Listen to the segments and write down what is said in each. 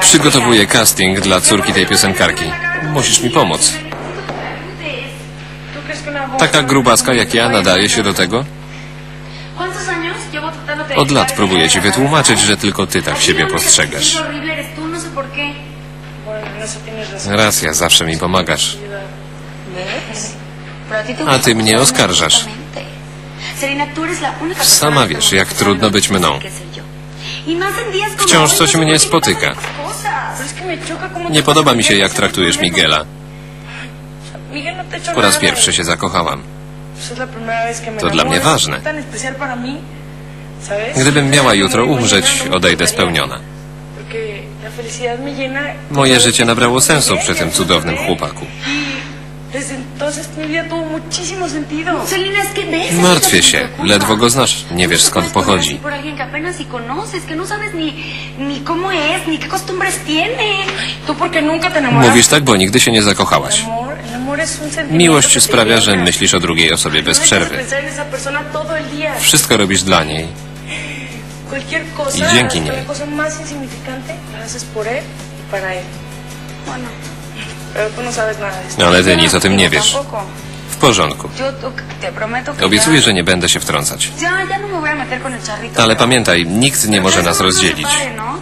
Przygotowuję casting dla córki tej piosenkarki. Musisz mi pomóc. Taka grubaska jak ja nadaje się do tego? Od lat próbuję ci wytłumaczyć, że tylko ty tak siebie postrzegasz. Racja, zawsze mi pomagasz. A ty mnie oskarżasz. Sama wiesz, jak trudno być mną. Wciąż coś mnie spotyka. Nie podoba mi się, jak traktujesz Miguela. Po raz pierwszy się zakochałam. To dla mnie ważne. Gdybym miała jutro umrzeć, odejdę spełniona. Moje życie nabrało sensu przy tym cudownym chłopaku. Martwię się. Ledwo go znasz. Nie wiesz skąd pochodzi. Mówisz tak, bo nigdy się nie zakochałaś. Miłość sprawia, że myślisz o drugiej osobie bez przerwy. Wszystko robisz dla niej. I dzięki niej. Ale ty nic o tym nie wiesz. W porządku. Obiecuję, że nie będę się wtrącać. Ale pamiętaj, nikt nie może nas rozdzielić.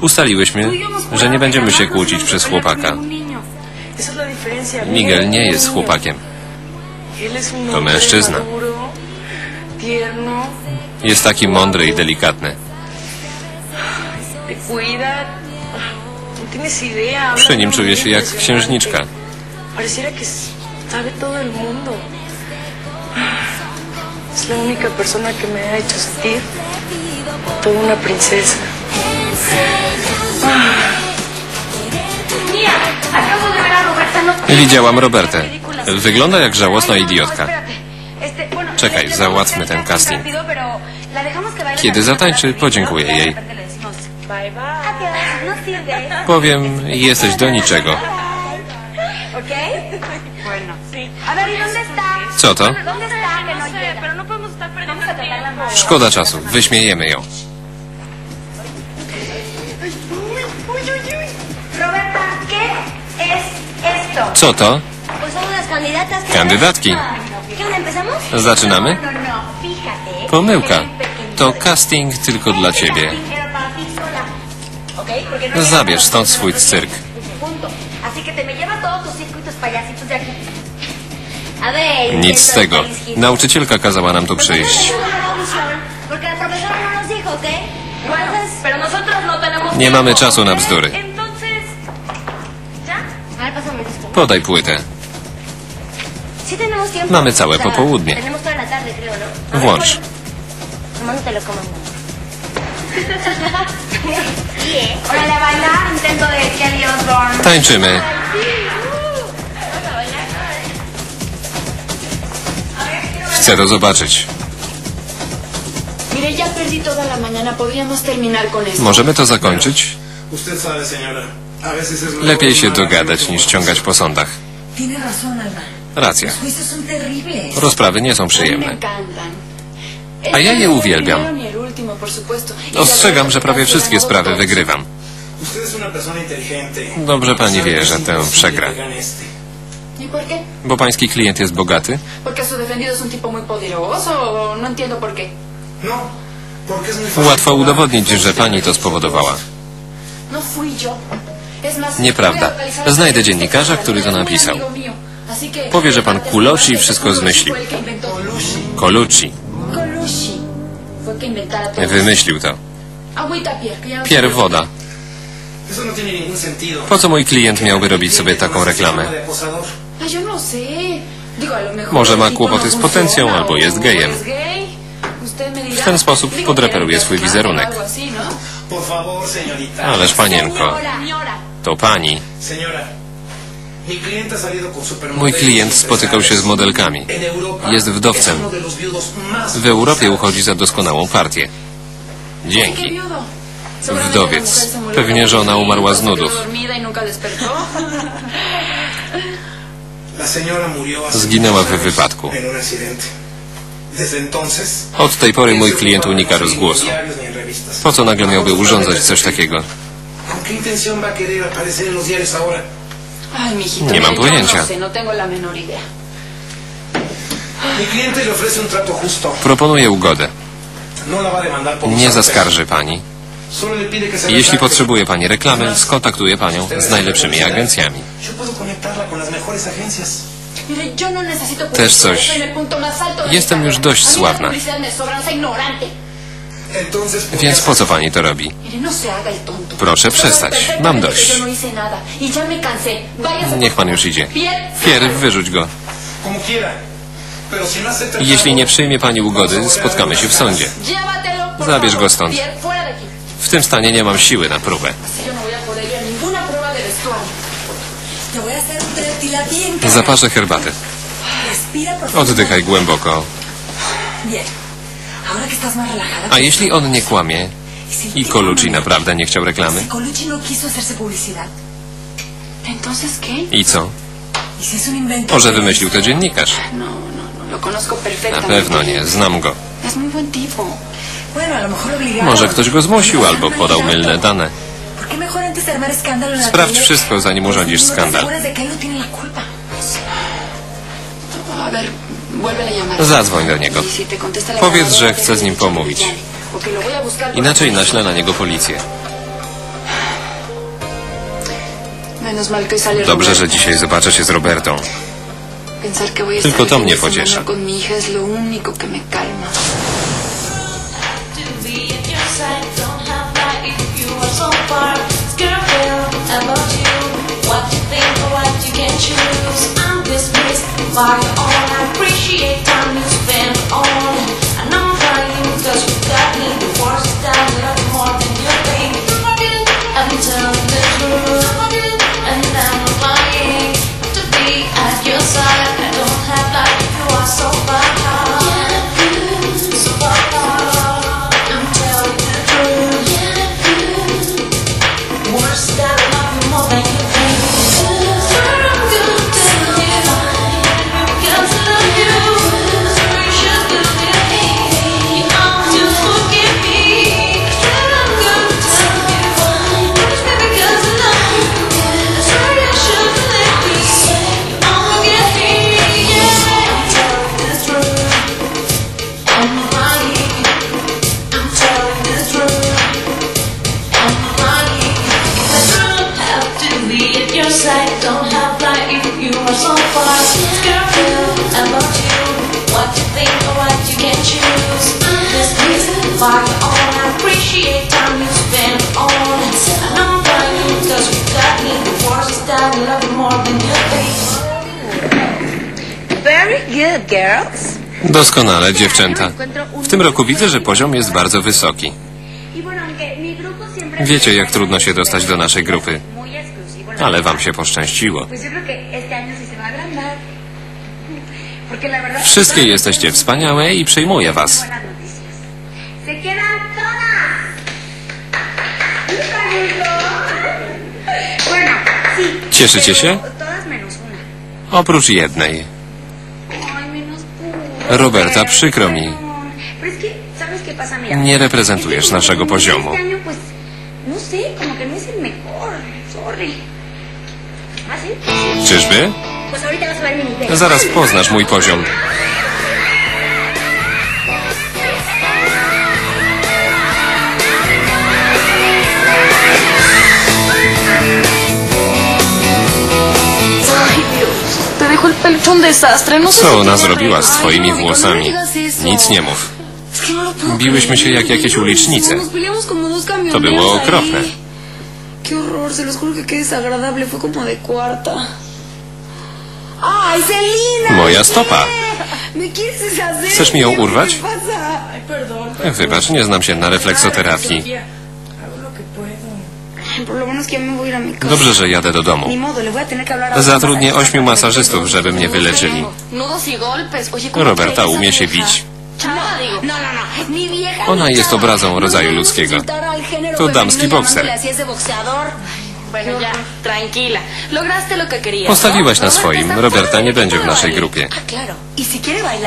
Ustaliłyśmy, że nie będziemy się kłócić przez chłopaka. Miguel nie jest chłopakiem. To mężczyzna. Jest taki mądry i delikatny. Przy nim czuję się jak księżniczka. Pareciera que sabe todo el mundo. Es la única persona que me ha hecho sentir toda una princesa. Widziałam Robertę. Wygląda jak żałosna idiotka. Czekaj, załatwmy ten casting. Kiedy zatańczy, podziękuję jej. Powiem, jesteś do niczego. Co to? Szkoda czasu, wyśmiejemy ją. Co to? Kandydatki. Zaczynamy? No, no, no. Pomyłka. To casting tylko dla ciebie. Era para ti sola. ¿Ok? Porque no Zabierz stąd swój cyrk. Nic z tego. Nauczycielka kazała nam tu przyjść. No no Nie mamy czasu na bzdury. Podaj płytę. Mamy całe popołudnie. ¿no? Włącz. No. Tańczymy. Chcę to zobaczyć. Mire, ya perdí toda la mañana. Podríamos terminar con esto. Możemy to zakończyć? Lepiej się una dogadać niż ciągać po sądach. Racja. Rozprawy nie są przyjemne. A ja je no uwielbiam. Y Ostrzegam, że prawie wszystkie sprawy wygrywam. Dobrze pani wie, że tę przegra. ¿Y? Bo pański klient jest bogaty? ¿Porque su defendido es un tipo muy poderoso o no? No, Łatwo udowodnić, że pani to spowodowała. No Nieprawda. Znajdę dziennikarza, który to napisał. Powie, że pan Kuloci i wszystko zmyślił. Colucci. Wymyślił to. ya no. Po co mój klient miałby robić sobie taką reklamę? No Może ma kłopoty no z potencją albo jest gejem. W ten sposób podreperuje swój wizerunek. Ależ panienko, to pani. Mój klient spotykał się z modelkami. Jest wdowcem. W Europie uchodzi za doskonałą partię. ¿Qué Dzięki. Wdowiec. Pewnie żona umarła z nudów. Zginęła w wypadku. Od tej pory mój klient unika rozgłosu. Po co nagle miałby urządzać coś takiego? Nie mam pojęcia. No no trato justo. Proponuję ugodę. No Nie zaskarży pani. Jeśli potrzebuje pani reklamy, skontaktuje panią z najlepszymi agencjami. No Też coś. Jestem już dość sławna. Więc po co pani to robi? Proszę przestać. Mam dość. Niech pan już idzie. Pierw wyrzuć go. Jeśli nie przyjmie pani ugody, spotkamy się w sądzie. Zabierz go stąd. W tym stanie nie mam siły na próbę. Zaparzę herbatę. Oddychaj głęboko. A jeśli on nie kłamie i Colucci naprawdę nie chciał reklamy? I co? Może wymyślił to dziennikarz? Na pewno nie, znam go. Może ktoś go zmusił albo podał mylne dane. ¿Por qué mejor antes de armar escándalo en la Sprawdź wszystko, zanim urządzisz skandal. Zadzwoń do niego. Powiedz, że chce z nim pomówić. Inaczej naślę na niego policję. Dobrze, że dzisiaj zobaczę się z Robertą. Tylko to mnie pociesza. con side. Don't have that if you are so far. About you. What you think or what you can choose. This is all. Appreciate time you spend on. I know about you because you got me. The worst is that I love you more than you think. Very good, girls. Doskonale, dziewczęta. W tym roku widzę, że poziom jest bardzo wysoki. Wiecie, jak trudno się dostać do naszej grupy. Ale wam się poszczęściło. Wszystkie jesteście wspaniałe i przyjmuję was. Cieszycie się? Oprócz jednej. Roberta, przykro mi. Nie reprezentujesz naszego que poziomu. Czyżby? Nivel. Zaraz poznasz mój poziom. No Co ona zrobiła z twoimi no, no włosami? Nic nie mów. No Biłyśmy się jak jakieś ulicznice. To było okropne. Qué horror, se los juro que qué desagradable. Fue como de cuarta. ¡Ay, Celina! Moja stopa. ¿Me quieres deshacer? Chcesz mi ją urwać? ¿Qué pasa? Ay, perdón. Wybacz, nie znam się na refleksoterapii. Hago lo que puedo. Por lo menos que ya me voy a ir a mi casa. Dobrze, że jadę do domu. Ni modo, le voy a tener que hablar a Zatrudnię ośmiu masażystów, żeby mnie wyleczyli. Nudos y golpes. Oye, ¿cómo Roberta crees, umie się bić. No, Ona jest obrazą rodzaju ludzkiego. To damski bokser. Postawiłaś na swoim. Roberta nie będzie w naszej grupie.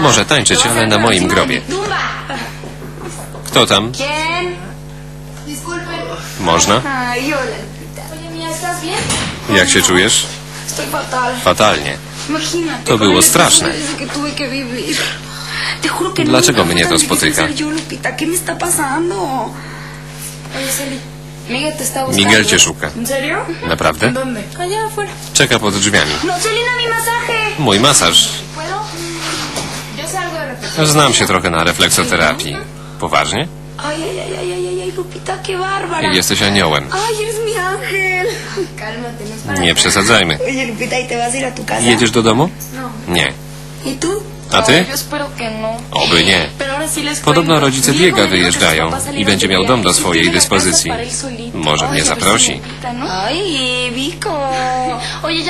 Może tańczyć, ale na moim grobie. Kto tam? Można? Jak się czujesz? Fatalnie. To było straszne. Dlaczego mnie to spotyka? Miguel cię szuka. Naprawdę? Czeka pod drzwiami. Mój masaż. Znam się trochę na refleksoterapii. Poważnie? Jesteś aniołem. Nie przesadzajmy. Jedziesz do domu? Nie. I tu? A ty? Oby nie. Podobno rodzice Diego wyjeżdżają i będzie miał dom do swojej dyspozycji. Może mnie zaprosi.